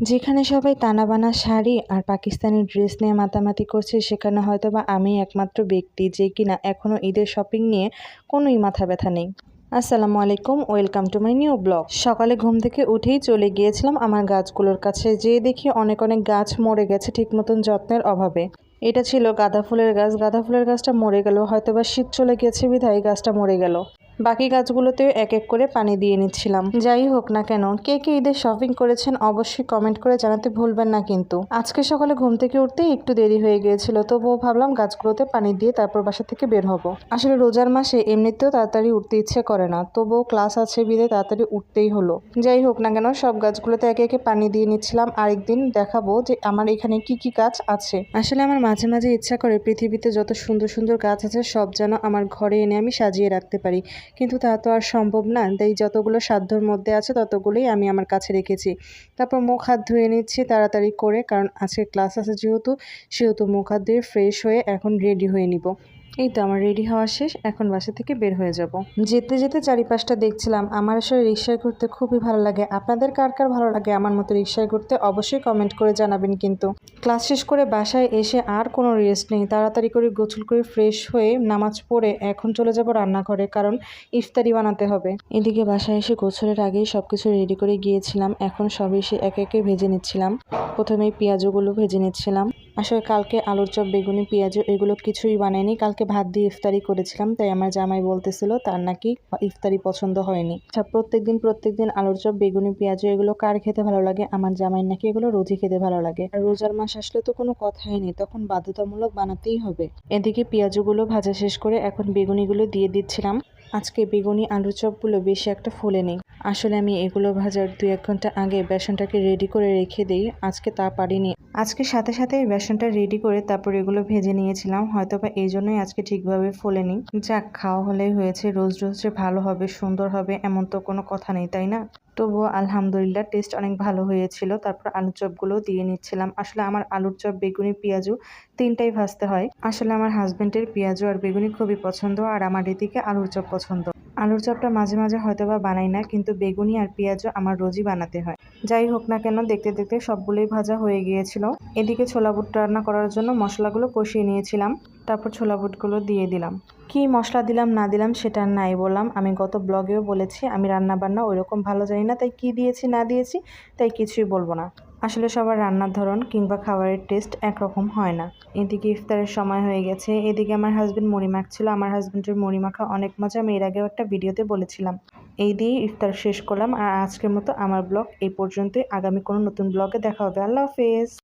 যেখানে সবাই তানাবানা শাড়ি আর পাকিস্তানি ড্রেস নিয়ে মাতামাতি করছে, সেখানে হয়তো বা আমি একমাত্র ব্যক্তি যে কিনা এখনও ঈদের শপিং নিয়ে কোনোই মাথা ব্যথা নেই। আসসালামু আলাইকুম, welcome to my new blog. সকালে ঘুম থেকে উঠেই চলে গিয়েছিলাম আমার গাছগুলোর কাছে যেয়ে দেখি অনেক অনেক গাছ মরে গেছে ঠিক মতন যত্নের অভাবে। এটা ছিল গাঁদা ফুলের গাছ, গাঁদা ফুলের গাছটা মরে গেল হয়তো বা শীত চলে গেছে বিধায় গাছটা মরে গেল। বাকি গাছগুলোতেও এক এক করে পানি দিয়ে নিচ্ছিলাম। যাই হোক না কেন, কে কে ঈদের শপিং করেছেন অবশ্যই কমেন্ট করে জানাতে ভুলবেন না কিন্তু। আজকে সকালে ঘুম থেকে উঠতে একটু দেরি হয়ে গিয়েছিল, তবুও ভাবলাম গাছগুলোতে পানি দিয়ে তারপর বাসা থেকে বের হব। আসলে রোজার মাসে এমনিতেও তাড়াতাড়ি উঠতে ইচ্ছে করে না, তবুও ক্লাস আছে বিদে তাড়াতাড়ি উঠতেই হলো। যাই হোক না কেন, সব গাছগুলোতে একে একে পানি দিয়ে নিচ্ছিলাম। আরেকদিন দেখাবো যে আমার এখানে কি কি গাছ আছে। আসলে আমার মাঝে মাঝে ইচ্ছা করে পৃথিবীতে যত সুন্দর সুন্দর গাছ আছে সব যেন আমার ঘরে এনে আমি সাজিয়ে রাখতে পারি। কিন্তু তা তো আর সম্ভব না। তাই যতগুলো সাধ্যর মধ্যে আছে, ততগুলোই আমি আমার কাছে রেখেছি। তারপর মুখ হাত ধুয়ে নিচ্ছি তাড়াতাড়ি করে, কারণ আজকে ক্লাস আছে যেহেতু, সেহেতু মুখ হাত ধুয়ে ফ্রেশ হয়ে এখন রেডি হয়ে নিব। এই তো আমার রেডি হওয়া শেষ, এখন বাসা থেকে বের হয়ে যাব। যেতে যেতে চারিপাশটা দেখছিলাম, আমার আসলে রিক্সায় ঘুরতে খুবই ভালো লাগে। আপনাদের কার কার ভালো লাগে আমার মতো রিক্সায় ঘুরতে অবশ্যই কমেন্ট করে জানাবেন কিন্তু। ক্লাস শেষ করে বাসায় এসে আর কোনো রেস্ট নেই, তাড়াতাড়ি করে গোছল করে ফ্রেশ হয়ে নামাজ পড়ে এখন চলে যাব রান্নাঘরে কারণ ইফতারি বানাতে হবে। এদিকে বাসায় এসে গোছলের আগেই সব কিছু রেডি করে গিয়েছিলাম, এখন সব এসে একে একে ভেজে নিচ্ছিলাম। প্রথমেই পেঁয়াজগুলো ভেজে নিচ্ছিলাম। আসলে কালকে আলুর চপ, বেগুনি পেঁয়াজ এগুলো কিছুই বানায়নি কালকে ভাত দিয়ে ইফতারি করেছিলাম, তাই আমার জামাই বলতেছিল, তার নাকি ইফতারি পছন্দ হয়নি। আচ্ছা প্রত্যেক দিন প্রত্যেক দিন আলুর চপ, বেগুনি, পেঁয়াজ, এগুলো কার খেতে ভালো লাগে? আমার জামাই নাকি এগুলো রোজই খেতে ভালো লাগে। আর রোজার মাস আসলে তো কোনো কথাই নেই, তখন বাধ্যতামূলক বানাতেই হবে। এদিকে পেঁয়াজগুলো ভাজা শেষ করে এখন বেগুনিগুলো দিয়ে দিচ্ছিলাম। আজকে বেগুনি, আলুর চপগুলো বেশি একটা ফোলে নেই। আসলে আমি এগুলো ভাজার দুই এক ঘণ্টা আগে বেসনটাকে রেডি করে রেখে দিই, আজকে তা পারিনি। আজকে সাথে সাথে বেসনটা রেডি করে তারপর এগুলো ভেজে নিয়েছিলাম। হয়তো বা এই জন্যই আজকে ঠিকভাবে ফোলেনি। যাক, খাওয়া হলেই হয়েছে। রোজ রোজ যে ভালো হবে, সুন্দর হবে, এমন তো কোনো কথা নেই, তাই না? তবুও আলহামদুলিল্লাহ টেস্ট অনেক ভালো হয়েছিল। তারপর আলুর চপগুলো দিয়ে নিচ্ছিলাম। আসলে আমার আলুর চপ, বেগুনি, পেঁয়াজু তিনটাই ভাজতে হয়। আসলে আমার হাজব্যান্ডের পেঁয়াজু আর বেগুনি খুবই পছন্দ আর আমার এদিকে আলুর চপ পছন্দ। আলুর চপটা মাঝে মাঝে হয়তো বা বানাই না, কিন্তু বেগুনি আর পেঁয়াজও আমার রোজই বানাতে হয়। যাই হোক না কেন, দেখতে দেখতে সবগুলোই ভাজা হয়ে গিয়েছিল। এদিকে ছোলা বুট রান্না করার জন্য মশলাগুলো কষিয়ে নিয়েছিলাম। তারপর ছোলা বুটগুলো দিয়ে দিলাম। কি মশলা দিলাম, না দিলাম সেটা নাই বললাম। আমি গত ব্লগেও বলেছি, আমি রান্না বান্না ওইরকম ভালো জানি না, তাই কি দিয়েছি, না দিয়েছি, তাই কিছুই বলব না। আসলে সবার রান্নার ধরন কিংবা খাবারের টেস্ট একরকম হয় না। এদিকে ইফতারের সময় হয়ে গেছে। এদিকে আমার হাজব্যান্ড মুড়ি মাখছিল। আমার হাজব্যান্ডের মুড়ি মাখা অনেক মজা, আমি এর আগেও একটা ভিডিওতে বলেছিলাম। এই দিয়ে ইফতার শেষ করলাম। আর আজকের মতো আমার ব্লগ এই পর্যন্তই। আগামী কোনো নতুন ব্লগে দেখা হবে। আল্লাহ হাফেজ।